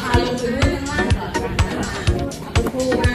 他就是很懒 kalian.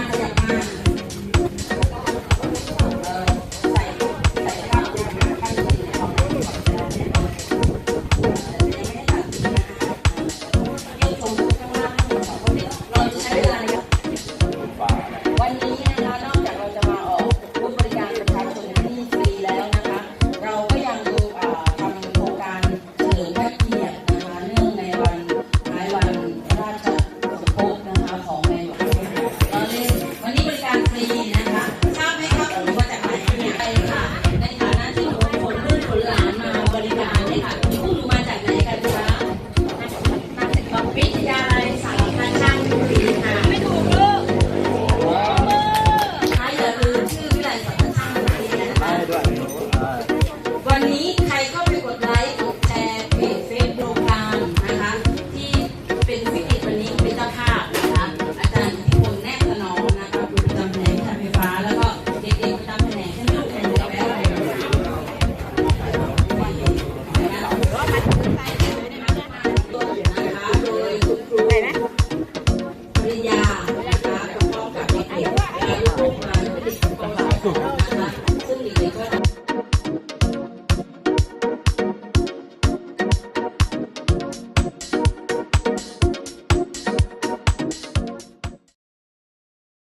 ยานะคะคุณพ่อกับดกๆและลูกมา